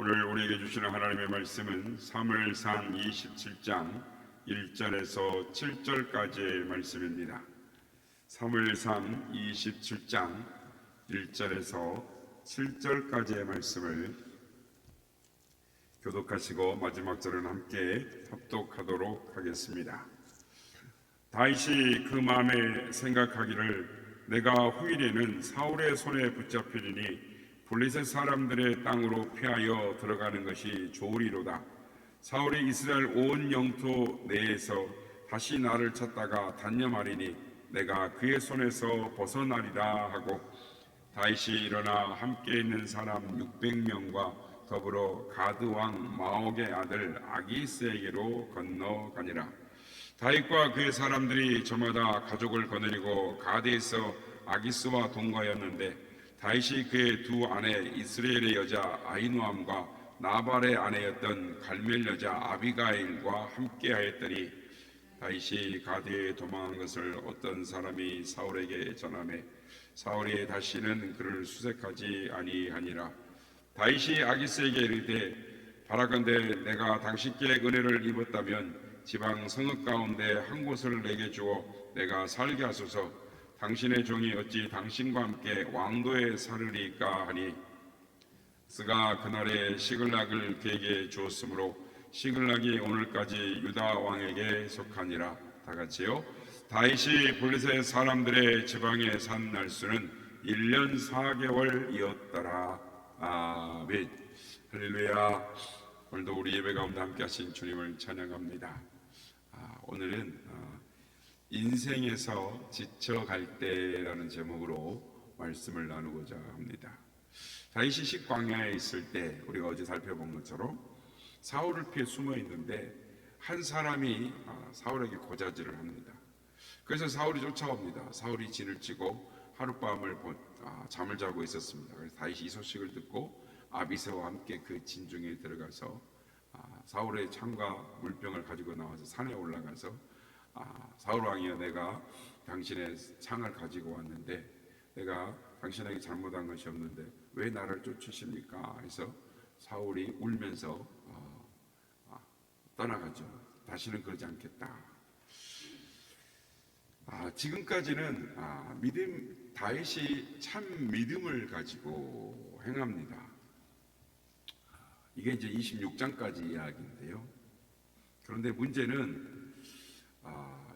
오늘 우리에게 주시는 하나님의 말씀은 사무엘상 27장 1절에서 7절까지의 말씀입니다. 사무엘상 27장 1절에서 7절까지의 말씀을 교독하시고 마지막 절은 함께 합독하도록 하겠습니다. 다윗이 그 마음에 생각하기를 내가 후일에는 사울의 손에 붙잡히리니 블레셋 사람들의 땅으로 피하여 들어가는 것이 좋으리로다. 사울이 이스라엘 온 영토 내에서 다시 나를 찾다가 단념하리니 내가 그의 손에서 벗어나리라 하고 다윗이 일어나 함께 있는 사람 600명과 더불어 가드 왕 마옥의 아들 아기스에게로 건너가니라. 다윗과 그의 사람들이 저마다 가족을 거느리고 가드에서 아기스와 동거하였는데 다윗이 그의 두 아내 이스라엘의 여자 아이누암과 나발의 아내였던 갈멜 여자 아비가일과 함께하였더니 다윗이 가드에 도망한 것을 어떤 사람이 사울에게 전하매 사울이 다시는 그를 수색하지 아니하니라. 다윗이 아기스에게 이르되 바라건대 내가 당신께 은혜를 입었다면 지방 성읍 가운데 한 곳을 내게 주어 내가 살게 하소서 당신의 종이 어찌 당신과 함께 왕도에 살으리까 하니? 스가 그날에 시글락을 그에게 주었으므로 시글락이 오늘까지 유다 왕에게 속하니라. 다 같이요. 다윗이 블레셋 사람들의 지방에 산 날수는 1년 4개월이었더라. 아멘. 할렐루야. 오늘도 우리 예배 가운데 함께 하신 주님을 찬양합니다. 아, 오늘은 어, 인생에서 지쳐갈 때라는 제목으로 말씀을 나누고자 합니다. 다윗이 식광야에 있을 때 우리가 어제 살펴본 것처럼 사울을 피해 숨어 있는데 한 사람이 아, 사울에게 고자질을 합니다. 그래서 사울이 쫓아옵니다. 사울이 진을 치고 하룻밤을 아, 잠을 자고 있었습니다. 그래서 다윗이 이 소식을 듣고 아비세와 함께 그 진중에 들어가서 아, 사울의 창과 물병을 가지고 나와서 산에 올라가서 아, 사울 왕이여 내가 당신의 창을 가지고 왔는데 내가 당신에게 잘못한 것이 없는데 왜 나를 쫓으십니까? 해서 사울이 울면서 어, 아, 떠나가죠. 다시는 그러지 않겠다. 아, 지금까지는 아, 믿음 다윗이 참 믿음을 가지고 행합니다. 이게 이제 26장까지 이야기인데요. 그런데 문제는 아,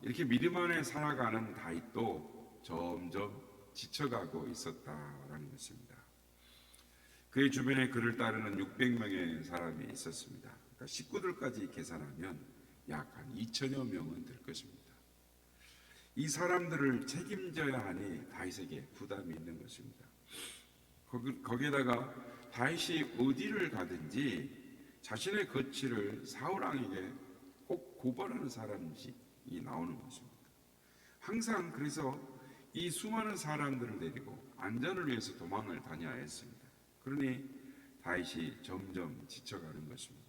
이렇게 믿음 안에 살아가는 다윗도 점점 지쳐가고 있었다라는 것입니다. 그의 주변에 그를 따르는 600명의 사람이 있었습니다. 그러니까 식구들까지 계산하면 약 한 2천여 명은 될 것입니다. 이 사람들을 책임져야 하니 다윗에게 부담이 있는 것입니다. 거기, 에다가 다윗이 어디를 가든지 자신의 거취를 사울 왕에게 꼭 고발하는 사람인지 이 나오는 것입니다. 항상 그래서 이 수많은 사람들을 데리고 안전을 위해서 도망을 다녀야 했습니다. 그러니 다윗이 점점 지쳐가는 것입니다.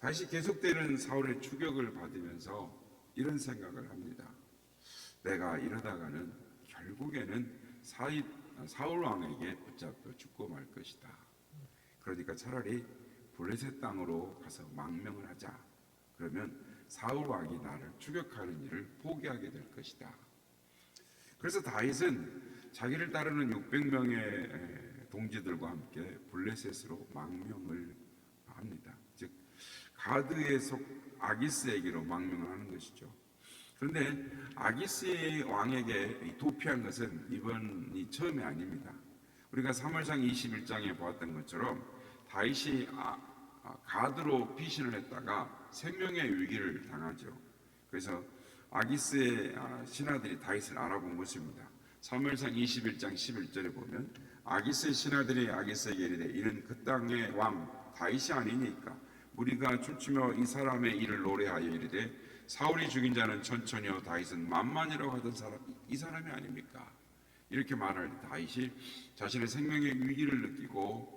다시 계속되는 사울의 추격을 받으면서 이런 생각을 합니다. 내가 이러다가는 결국에는 사이, 사울 왕에게 붙잡혀 죽고 말 것이다. 그러니까 차라리 블레셋 땅으로 가서 망명을 하자. 그러면 사울 왕이 나를 추격하는 일을 포기하게 될 것이다. 그래서 다윗은 자기를 따르는 600명의 동지들과 함께 블레셋으로 망명을 합니다. 즉 가드의 속 아기스에게로 망명을 하는 것이죠. 그런데 아기스 왕에게 도피한 것은 이번이 처음이 아닙니다. 우리가 3월상 21장에 보았던 것처럼 다윗이 아, 아, 가드로 피신을 했다가 생명의 위기를 당하죠. 그래서 아기스의 아, 신하들이 다윗을 알아본 것입니다. 사무엘상 21장 11절에 보면 아기스의 신하들이 아기스에게 이르되 이는 그 땅의 왕 다윗이 아니니까 우리가 춤추며 이 사람의 일을 노래하여 이르되 사울이 죽인 자는 천천히요 다윗은 만만이라고 하던 사람 이 사람이 아닙니까? 이렇게 말할 때 다윗이 자신의 생명의 위기를 느끼고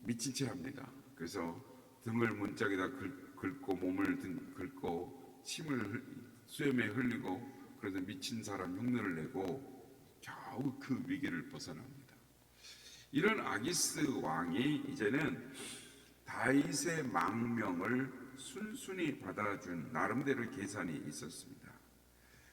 미친 채 합니다. 그래서 등을 문짝에다 긁 고 몸을 긁고 침을 수염에 흘리고 그래서 미친 사람 흉내를 내고 겨우 그 위기를 벗어납니다. 이런 아기스 왕이 이제는 다윗의 망명을 순순히 받아준 나름대로 계산이 있었습니다.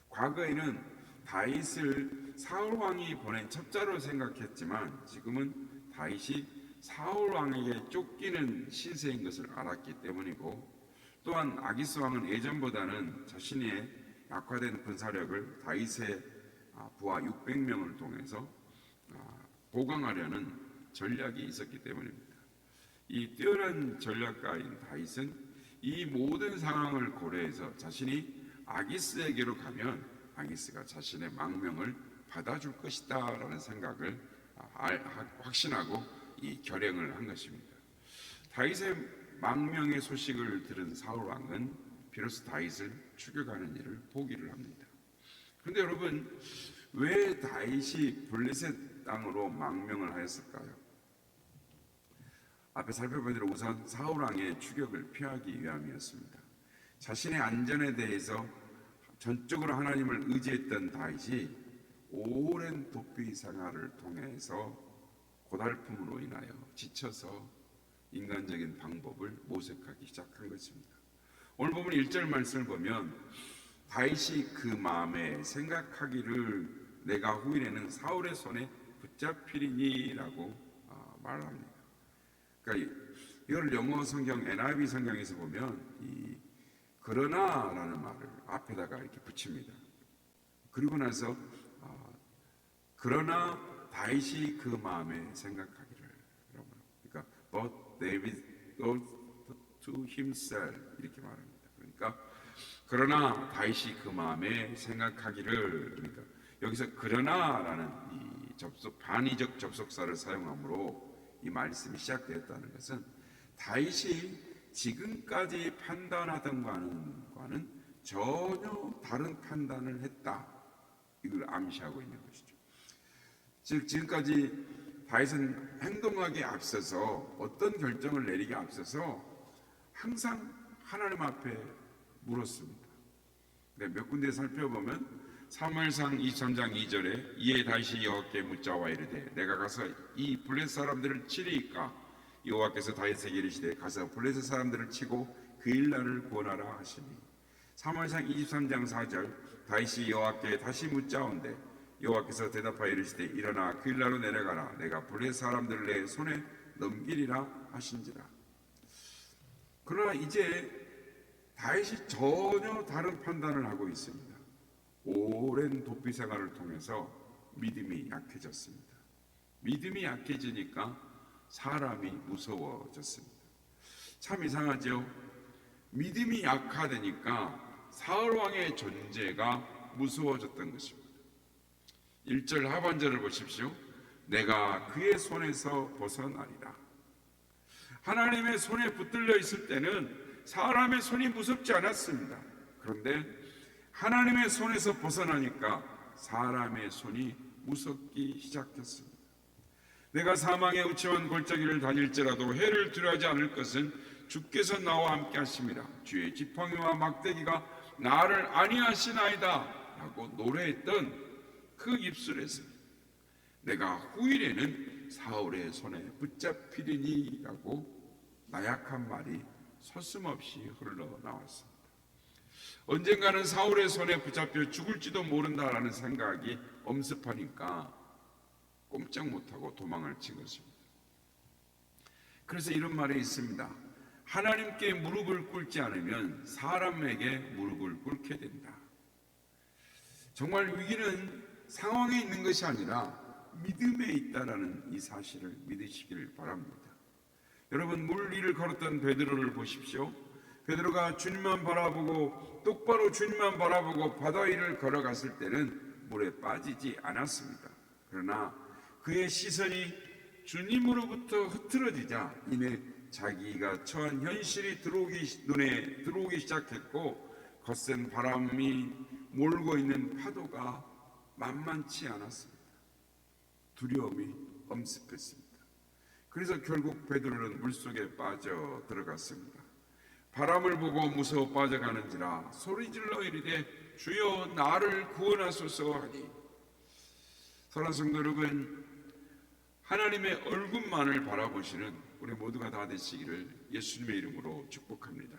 과거에는 다윗을 사울 왕이 보낸 첩자로 생각했지만 지금은 다윗이 사울 왕에게 쫓기는 신세인 것을 알았기 때문이고 또한 아기스 왕은 예전보다는 자신의 약화된 군사력을 다윗의 아, 부하 600명을 통해서 아, 보강하려는 전략이 있었기 때문입니다. 이 뛰어난 전략가인 다윗은 이 모든 상황을 고려해서 자신이 아기스에게로 가면 아기스가 자신의 망명을 받아줄 것이다라는 생각을 아, 확신하고 이 결행을 한 것입니다. 다윗의 망명의 소식을 들은 사울 왕은 비로소 다윗을 추격하는 일을 포기를 합니다. 그런데 여러분 왜 다윗이 블레셋 땅으로 망명을 하였을까요? 앞에 살펴본 대로 우선 사울 왕의 추격을 피하기 위함이었습니다. 자신의 안전에 대해서 전적으로 하나님을 의지했던 다윗이 오랜 도피 생활을 통해서 고달픔으로 인하여 지쳐서 인간적인 방법을 모색하기 시작한 것입니다. 오늘 보면 1절 말씀을 보면 다윗이 그 마음에 생각하기를 내가 후일에는 사울의 손에 붙잡히리니라고 아, 말합니다. 그러니까 이걸 영어 성경 NIV 성경에서 보면 이 그러나라는 말을 앞에다가 이렇게 붙입니다. 그리고 나서 아, 그러나 다윗이 그 마음에 생각하기를 말. 그러니까 but David to himself 이렇게 말합니다. 그러니까 그러나 다윗이 그 마음에 생각하기를 그러니까 여기서 그러나라는 이 접속 반의적 접속사를 사용함으로 이 말씀이 시작되었다는 것은 다윗이 지금까지 판단하던 과는, 과는 전혀 다른 판단을 했다. 이걸 암시하고 있는 것이죠. 즉 지금까지 다윗은 행동하기에 앞서서 어떤 결정을 내리기에 앞서서 항상 하나님 앞에 물었습니다. 네, 몇 군데 살펴보면 사무엘상 23장 2절에 이에 다시 여호와께 묻자와 이르되 내가 가서 이 블레셋 사람들을 치리이까 여호와께서 다윗에게 이르시되 가서 블레셋 사람들을 치고 그 일날을 구원하라 하시니 사무엘상 23장 4절 다윗이 여호와께 다시 묻자온대 여호와께서 대답하여 이르시되 일어나 그 일날로 내려가라 내가 블레셋 사람들을 내 손에 넘기리라 하신지라 그러나 이제 다윗이 전혀 다른 판단을 하고 있습니다. 오랜 도피 생활을 통해서 믿음이 약해졌습니다. 믿음이 약해지니까 사람이 무서워졌습니다. 참 이상하죠? 믿음이 약화되니까 사울 왕의 존재가 무서워졌던 것입니다. 1절 하반절을 보십시오. 내가 그의 손에서 벗어나리라. 하나님의 손에 붙들려 있을 때는 사람의 손이 무섭지 않았습니다. 그런데 하나님의 손에서 벗어나니까 사람의 손이 무섭기 시작했습니다. 내가 사망의 우체원 골짜기를 다닐지라도 해를 두려워하지 않을 것은 주께서 나와 함께 하심이라 주의 지팡이와 막대기가 나를 안위하시나이다 라고 노래했던 그 입술에서 내가 후일에는 사울의 손에 붙잡히리니 라고 나약한 말이 서슴없이 흘러나왔습니다. 언젠가는 사울의 손에 붙잡혀 죽을지도 모른다라는 생각이 엄습하니까 꼼짝 못하고 도망을 친 것입니다. 그래서 이런 말이 있습니다. 하나님께 무릎을 꿇지 않으면 사람에게 무릎을 꿇게 된다. 정말 위기는 상황에 있는 것이 아니라 믿음에 있다라는 이 사실을 믿으시기를 바랍니다. 여러분 물 위를 걸었던 베드로를 보십시오. 베드로가 주님만 바라보고 똑바로 주님만 바라보고 바다 위를 걸어갔을 때는 물에 빠지지 않았습니다. 그러나 그의 시선이 주님으로부터 흐트러지자 이내 자기가 처한 현실이 들어오기 눈에 들어오기 시작했고 거센 바람이 몰고 있는 파도가 만만치 않았습니다. 두려움이 엄습했습니다. 그래서 결국 베드로는 물속에 빠져 들어갔습니다. 바람을 보고 무서워 빠져가는지라 소리질러 이르되 주여 나를 구원하소서 하니 사랑하는 성도 여러분 하나님의 얼굴만을 바라보시는 우리 모두가 다 되시기를 예수님의 이름으로 축복합니다.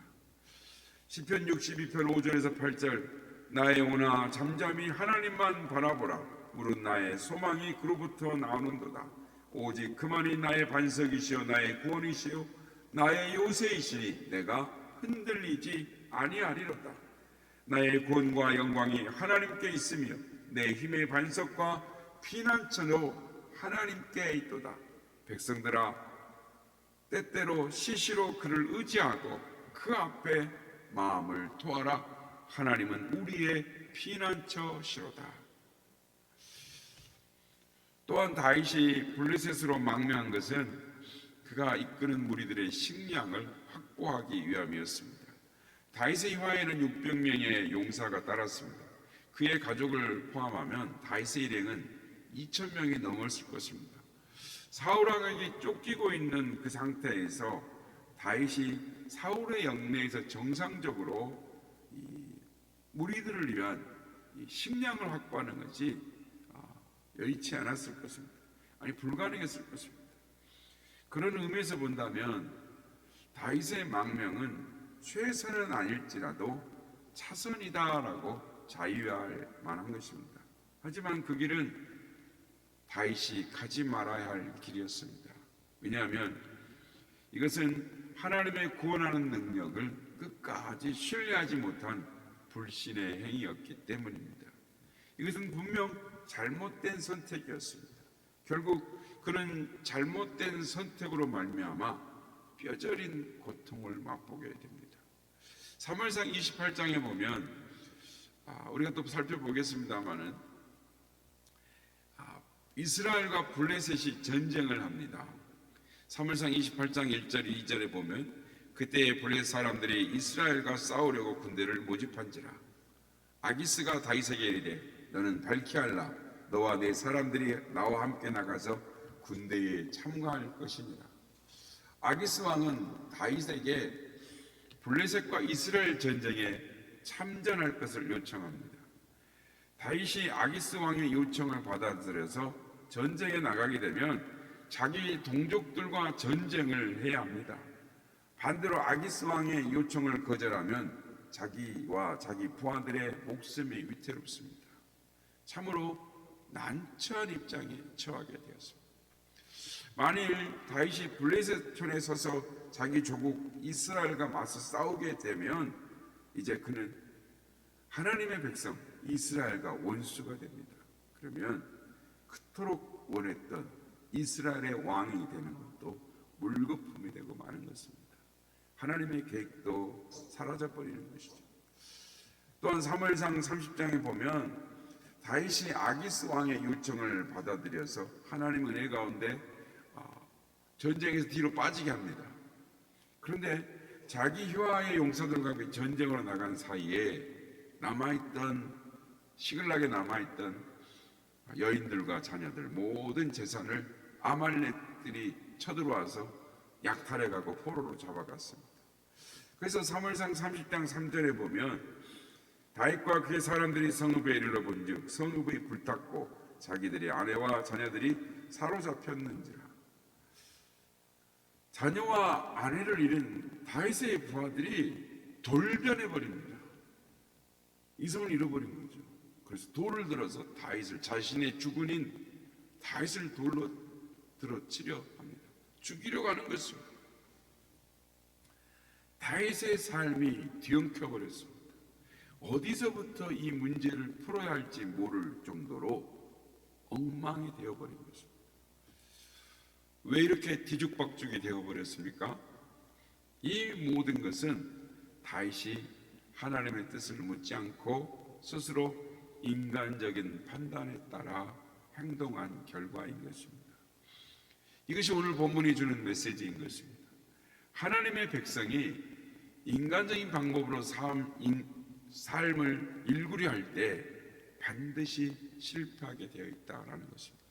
시편 62편 5절에서 8절 나의 영혼아 잠잠히 하나님만 바라보라. 물은 나의 소망이 그로부터 나오는도다. 오직 그만이 나의 반석이시요 나의 구원이시요 나의 요새이시니 내가 흔들리지 아니하리로다. 나의 구원과 영광이 하나님께 있으며 내 힘의 반석과 피난처도 하나님께 있도다. 백성들아 때때로 시시로 그를 의지하고 그 앞에 마음을 토하라 하나님은 우리의 피난처시로다. 또한 다윗이 블레셋으로 망명한 것은 그가 이끄는 무리들의 식량을 확보하기 위함이었습니다. 다윗의 화에는 600명의 용사가 따랐습니다. 그의 가족을 포함하면 다윗의 일행은 2천 명이 넘었을 것입니다. 사울 왕에게 쫓기고 있는 그 상태에서 다윗이 사울의 영내에서 정상적으로 이 무리들을 위한 이 식량을 확보하는 것이 아, 여의치 않았을 것입니다. 아니 불가능했을 것입니다. 그런 의미에서 본다면 다윗의 망명은 최선은 아닐지라도 차선이다라고 자유할 만한 것입니다. 하지만 그 길은 다윗이 가지 말아야 할 길이었습니다. 왜냐하면 이것은 하나님의 구원하는 능력을 끝까지 신뢰하지 못한 불신의 행위였기 때문입니다. 이것은 분명 잘못된 선택이었습니다. 결국 그는 잘못된 선택으로 말미암아 뼈저린 고통을 맛보게 됩니다. 3월상 28장에 보면 아, 우리가 또 살펴보겠습니다만은 아, 이스라엘과 블레셋이 전쟁을 합니다. 3월상 28장 1절 2절에 보면 그때 블레셋 사람들이 이스라엘과 싸우려고 군대를 모집한지라 아기스가 다윗에게 이르되 너는 발키할라 너와 내 사람들이 나와 함께 나가서 군대에 참가할 것이니라 아기스 왕은 다윗에게 블레셋과 이스라엘 전쟁에 참전할 것을 요청합니다. 다윗이 아기스 왕의 요청을 받아들여서 전쟁에 나가게 되면 자기 동족들과 전쟁을 해야 합니다. 반대로 아기스 왕의 요청을 거절하면 자기와 자기 부하들의 목숨이 위태롭습니다. 참으로 난처한 입장에 처하게 되었습니다. 만일 다윗이 블레셋촌에 서서 자기 조국 이스라엘과 맞서 싸우게 되면 이제 그는 하나님의 백성 이스라엘과 원수가 됩니다. 그러면 그토록 원했던 이스라엘의 왕이 되는 것도 물거품이 되고 마는 것입니다. 하나님의 계획도 사라져 버리는 것이죠. 또한 사무엘상 30장에 보면 다윗이 아기스 왕의 요청을 받아들여서 하나님 은혜 가운데 어, 전쟁에서 뒤로 빠지게 합니다. 그런데 자기 휘하의 용사들과 그 전쟁으로 나간 사이에 남아있던 시글락에 남아있던 여인들과 자녀들 모든 재산을 아말렉들이 쳐들어와서 약탈해가고 포로로 잡아갔습니다. 그래서 3월상 30장 3절에 보면 다윗과 그의 사람들이 성읍에 이르러 본즉 성읍이 불탔고 자기들의 아내와 자녀들이 사로잡혔는지라 자녀와 아내를 잃은 다윗의 부하들이 돌변해 버립니다. 이성을 잃어버린 거죠. 그래서 돌을 들어서 다윗을 자신의 주군인 다윗을 돌로 들어 치려 합니다. 죽이려고 하는 것입니다. 다윗의 삶이 뒤엉켜 버렸습니다. 어디서부터 이 문제를 풀어야 할지 모를 정도로 엉망이 되어버린 것입니다. 왜 이렇게 뒤죽박죽이 되어버렸습니까? 이 모든 것은 다윗이 하나님의 뜻을 묻지 않고 스스로 인간적인 판단에 따라 행동한 결과인 것입니다. 이것이 오늘 본문이 주는 메시지인 것입니다. 하나님의 백성이 인간적인 방법으로 삶, 인, 삶을 일구려 할 때 반드시 실패하게 되어 있다라는 것입니다.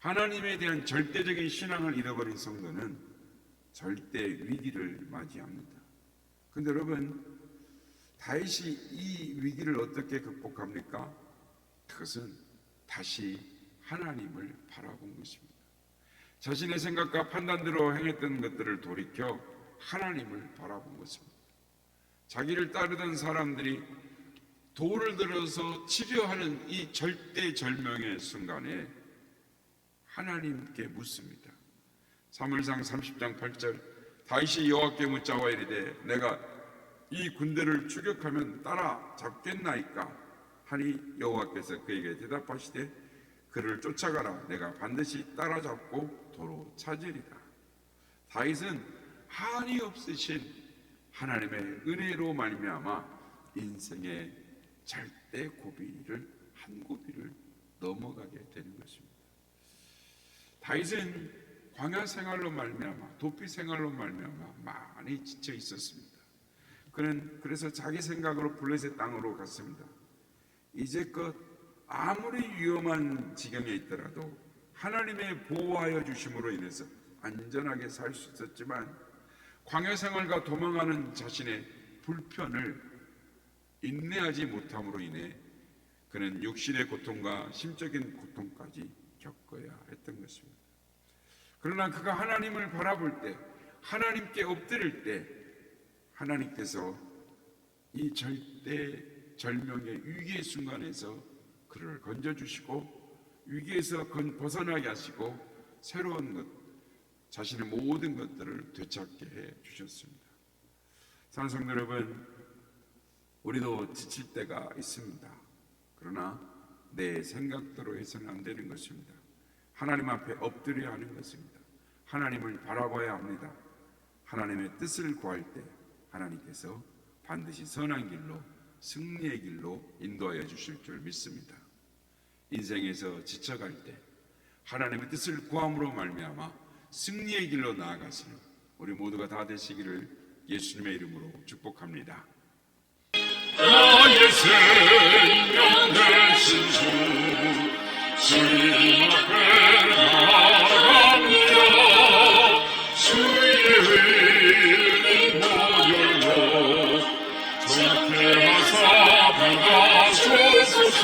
하나님에 대한 절대적인 신앙을 잃어버린 성도는 절대 위기를 맞이합니다. 근데 여러분, 다윗이 이 위기를 어떻게 극복합니까? 그것은 다시 하나님을 바라본 것입니다. 자신의 생각과 판단대로 행했던 것들을 돌이켜 하나님을 바라본 것입니다. 자기를 따르던 사람들이 돌을 들어서 치료하는 이 절대절명의 순간에 하나님께 묻습니다. 사무엘상 30장 8절 다윗이 여호와께 묻자와 이르되 내가 이 군대를 추격하면 따라 잡겠나이까? 하니 여호와께서 그에게 대답하시되 그를 쫓아가라. 내가 반드시 따라잡고 도로 찾으리라. 다윗은 한이 없으신 하나님의 은혜로 말미암아 인생의 절대 고비를 한 고비를 넘어가게 되는 것입니다. 다윗은 광야 생활로 말미암아 도피 생활로 말미암아 많이 지쳐 있었습니다. 그는 그래서 자기 생각으로 블레셋 땅으로 갔습니다. 이제껏 아무리 위험한 지경에 있더라도 하나님의 보호하여 주심으로 인해서 안전하게 살 수 있었지만 광야 생활과 도망하는 자신의 불편을 인내하지 못함으로 인해 그는 육신의 고통과 심적인 고통까지 겪어야 했던 것입니다. 그러나 그가 하나님을 바라볼 때, 하나님께 엎드릴 때, 하나님께서 이 절대 절명의 위기의 순간에서 그를 건져주시고 위기에서 건 벗어나게 하시고 새로운 것, 자신의 모든 것들을 되찾게 해 주셨습니다. 사랑하는 성도 여러분, 우리도 지칠 때가 있습니다. 그러나 내 생각대로 해서는 안 되는 것입니다. 하나님 앞에 엎드려야 하는 것입니다. 하나님을 바라봐야 합니다. 하나님의 뜻을 구할 때 하나님께서 반드시 선한 길로 승리의 길로 인도하여 주실 줄 믿습니다. 인생에서 지쳐갈 때 하나님의 뜻을 구함으로 말미암아 승리의 길로 나아가시는 우리 모두가 다 되시기를 예수님의 이름으로 축복합니다. 나의 생명 되신 주 주님 앞에 나갑니다 주의 흘린 보혈로 정케 하사 받아주소서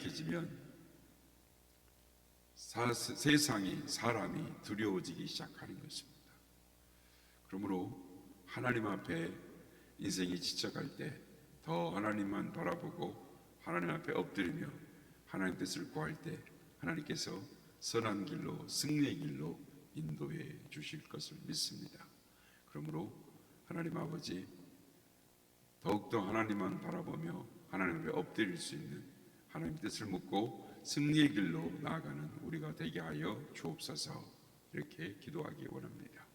약해지면 사- 세상이 사람이 두려워지기 시작하는 것입니다. 그러므로 하나님 앞에 인생이 지쳐갈 때 더 하나님만 바라보고 하나님 앞에 엎드리며 하나님 뜻을 구할 때 하나님께서 선한 길로 승리의 길로 인도해 주실 것을 믿습니다. 그러므로 하나님 아버지 더욱더 하나님만 바라보며 하나님 앞에 엎드릴 수 있는 하나님 뜻을 묻고 승리의 길로 나아가는 우리가 되게 하여 주옵소서 이렇게 기도하기 원합니다.